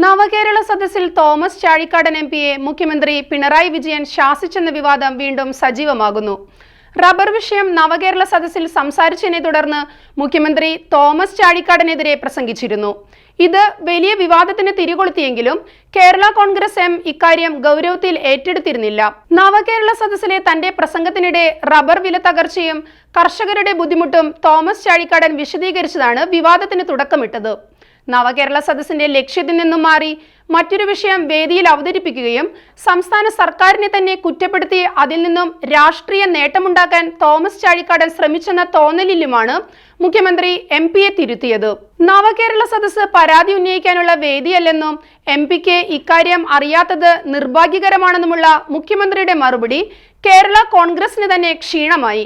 നവകേരള സദസ്സിൽ Thomas Chazhikadan M പിയെ മുഖ്യമന്ത്രി പിണറായി വിജയൻ ശാസിച്ചെന്ന വിവാദം വീണ്ടും സജീവമാകുന്നു. റബ്ബർ വിഷയം നവകേരള സദസ്സിൽ സംസാരിച്ചതിനെ തുടർന്ന് മുഖ്യമന്ത്രി തോമസ് ചാഴിക്കാടനെതിരെ പ്രസംഗിച്ചിരുന്നു. ഇത് വലിയ വിവാദത്തിന് തിരികൊളുത്തിയെങ്കിലും കേരള കോൺഗ്രസ് എം ഇക്കാര്യം ഗൗരവത്തിൽ ഏറ്റെടുത്തിരുന്നില്ല. നവകേരള സദസ്സിലെ തന്റെ പ്രസംഗത്തിനിടെ റബ്ബർ വില തകർച്ചയും കർഷകരുടെ ബുദ്ധിമുട്ടും തോമസ് ചാഴിക്കാടൻ വിശദീകരിച്ചതാണ് വിവാദത്തിന് തുടക്കമിട്ടത്. നവകേരള സദസ്സിന്റെ ലക്ഷ്യത്തിൽ നിന്നും മാറി മറ്റൊരു വിഷയം വേദിയിൽ അവതരിപ്പിക്കുകയും സംസ്ഥാന സർക്കാരിനെ തന്നെ കുറ്റപ്പെടുത്തി അതിൽ നിന്നും രാഷ്ട്രീയ നേട്ടമുണ്ടാക്കാൻ തോമസ് ചാഴിക്കാടൻ ശ്രമിച്ചെന്ന തോന്നലിലുമാണ് മുഖ്യമന്ത്രി എം പിയെ തിരുത്തിയത്. നവകേരള സദസ്സ് പരാതി ഉന്നയിക്കാനുള്ള വേദിയല്ലെന്നും എം പിക്ക് ഇക്കാര്യം അറിയാത്തത് നിർഭാഗ്യകരമാണെന്നുമുള്ള മുഖ്യമന്ത്രിയുടെ മറുപടി കേരള കോൺഗ്രസിന് തന്നെ ക്ഷീണമായി.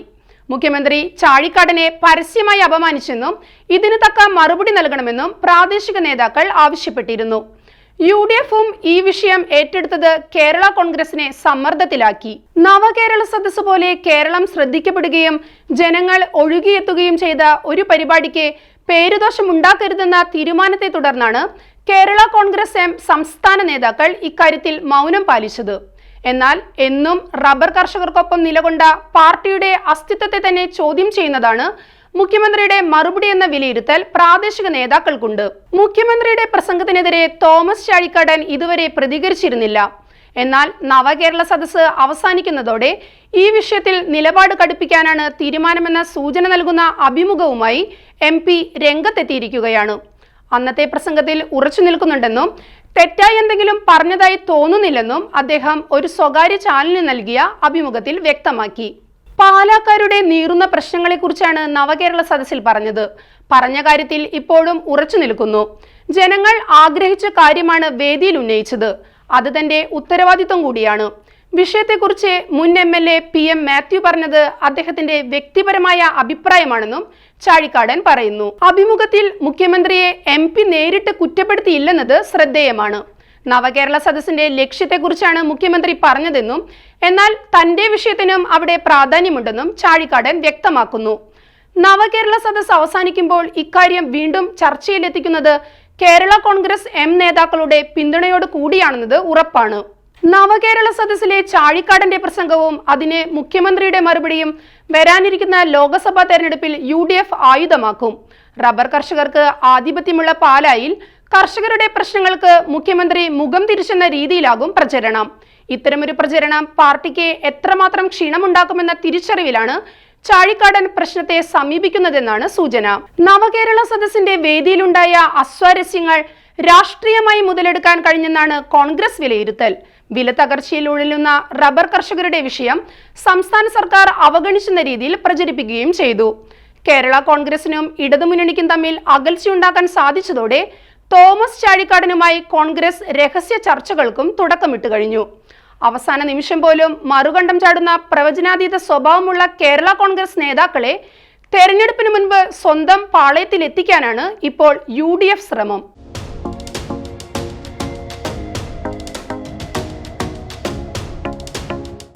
മുഖ്യമന്ത്രി ചാഴിക്കാടനെ പരസ്യമായി അപമാനിച്ചെന്നും ഇതിന് തക്ക മറുപടി നൽകണമെന്നും പ്രാദേശിക നേതാക്കൾ ആവശ്യപ്പെട്ടിരുന്നു. യു ഡി എഫും ഈ വിഷയം ഏറ്റെടുത്തത് കേരള കോൺഗ്രസിനെ സമ്മർദ്ദത്തിലാക്കി. നവകേരള സദസ് പോലെ കേരളം ശ്രദ്ധിക്കപ്പെടുകയും ജനങ്ങൾ ഒഴുകിയെത്തുകയും ചെയ്ത ഒരു പരിപാടിക്ക് പേരുദോഷം ഉണ്ടാക്കരുതെന്ന തീരുമാനത്തെ തുടർന്നാണ് കേരള കോൺഗ്രസ് എം സംസ്ഥാന നേതാക്കൾ ഇക്കാര്യത്തിൽ മൗനം പാലിച്ചത്. എന്നാൽ എന്നും റബ്ബർ കർഷകർക്കൊപ്പം നിലകൊണ്ട പാർട്ടിയുടെ അസ്തിത്വത്തെ തന്നെ ചോദ്യം ചെയ്യുന്നതാണ് മുഖ്യമന്ത്രിയുടെ മറുപടി എന്ന വിലയിരുത്തൽ പ്രാദേശിക നേതാക്കൾക്കുണ്ട്. മുഖ്യമന്ത്രിയുടെ പ്രസംഗത്തിനെതിരെ തോമസ് ചാഴിക്കാടൻ ഇതുവരെ പ്രതികരിച്ചിരുന്നില്ല. എന്നാൽ നവകേരള സദസ്സ് അവസാനിക്കുന്നതോടെ ഈ വിഷയത്തിൽ നിലപാട് കടുപ്പിക്കാനാണ് തീരുമാനമെന്ന സൂചന നൽകുന്ന അഭിമുഖവുമായി എം പി രംഗത്തെത്തിയിരിക്കുകയാണ്. അന്നത്തെ പ്രസംഗത്തിൽ ഉറച്ചു നിൽക്കുന്നുണ്ടെന്നും തെറ്റായി എന്തെങ്കിലും പറഞ്ഞതായി തോന്നുന്നില്ലെന്നും അദ്ദേഹം ഒരു സ്വകാര്യ ചാനലിന് നൽകിയ അഭിമുഖത്തിൽ വ്യക്തമാക്കി. പാലാക്കാരുടെ നീറുന്ന പ്രശ്നങ്ങളെക്കുറിച്ചാണ് നവകേരള സദസ്സിൽ പറഞ്ഞത്. പറഞ്ഞ കാര്യത്തിൽ ഇപ്പോഴും ഉറച്ചു നിൽക്കുന്നു. ജനങ്ങൾ ആഗ്രഹിച്ച കാര്യമാണ് വേദിയിൽ ഉന്നയിച്ചത്. അത് തന്റെ ഉത്തരവാദിത്വം കൂടിയാണ്. വിഷയത്തെക്കുറിച്ച് മുൻ M L A P M Mathew പറഞ്ഞത് അദ്ദേഹത്തിന്റെ വ്യക്തിപരമായ അഭിപ്രായമാണെന്നും ചാഴിക്കാടൻ പറയുന്നു. അഭിമുഖത്തിൽ മുഖ്യമന്ത്രിയെ എം പി നേരിട്ട് കുറ്റപ്പെടുത്തിയില്ലെന്നത് ശ്രദ്ധേയമാണ്. നവകേരള സദസ്സിന്റെ ലക്ഷ്യത്തെക്കുറിച്ചാണ് മുഖ്യമന്ത്രി പറഞ്ഞതെന്നും എന്നാൽ തന്റെ വിഷയത്തിനും അവിടെ പ്രാധാന്യമുണ്ടെന്നും ചാഴിക്കാടൻ വ്യക്തമാക്കുന്നു. നവകേരള സദസ് അവസാനിക്കുമ്പോൾ ഇക്കാര്യം വീണ്ടും ചർച്ചയിലെത്തിക്കുന്നത് കേരള കോൺഗ്രസ് എം നേതാക്കളുടെ പിന്തുണയോട് കൂടിയാണെന്നത് ഉറപ്പാണ്. നവകേരള സദസ്സിലെ ചാഴിക്കാടന്റെ പ്രസംഗവും അതിന് മുഖ്യമന്ത്രിയുടെ മറുപടിയും വരാനിരിക്കുന്ന ലോക്സഭാ തെരഞ്ഞെടുപ്പിൽ യു ഡി എഫ് ആയുധമാക്കും. റബ്ബർ കർഷകർക്ക് ആധിപത്യമുള്ള പാലായിൽ കർഷകരുടെ പ്രശ്നങ്ങൾക്ക് മുഖ്യമന്ത്രി മുഖം തിരിച്ചെന്ന രീതിയിലാകും പ്രചരണം. ഇത്തരമൊരു പ്രചരണം പാർട്ടിക്ക് എത്രമാത്രം ക്ഷീണമുണ്ടാക്കുമെന്ന തിരിച്ചറിവിലാണ് ചാഴിക്കാടൻ പ്രശ്നത്തെ സമീപിക്കുന്നതെന്നാണ് സൂചന. നവകേരള സദസ്സിന്റെ വേദിയിലുണ്ടായ അസ്വാരസ്യങ്ങൾ രാഷ്ട്രീയമായി മുതലെടുക്കാൻ കഴിഞ്ഞെന്നാണ് കോൺഗ്രസ് വിലയിരുത്തൽ. വില തകർച്ചയിൽ ഉഴലുന്ന റബ്ബർ കർഷകരുടെ വിഷയം സംസ്ഥാന സർക്കാർ അവഗണിച്ചെന്ന രീതിയിൽ പ്രചരിപ്പിക്കുകയും ചെയ്തു. കേരള കോൺഗ്രസിനും ഇടതുമുന്നണിക്കും തമ്മിൽ അകൽച്ചയുണ്ടാക്കാൻ സാധിച്ചതോടെ തോമസ് ചാഴിക്കാടനുമായി കോൺഗ്രസ് രഹസ്യ ചർച്ചകൾക്കും തുടക്കമിട്ട് കഴിഞ്ഞു. അവസാന നിമിഷം പോലും മറുകണ്ഠം ചാടുന്ന പ്രവചനാതീത സ്വഭാവമുള്ള കേരള കോൺഗ്രസ് നേതാക്കളെ തെരഞ്ഞെടുപ്പിന് മുൻപ് സ്വന്തം പാളയത്തിലെത്തിക്കാനാണ് ഇപ്പോൾ യു ശ്രമം.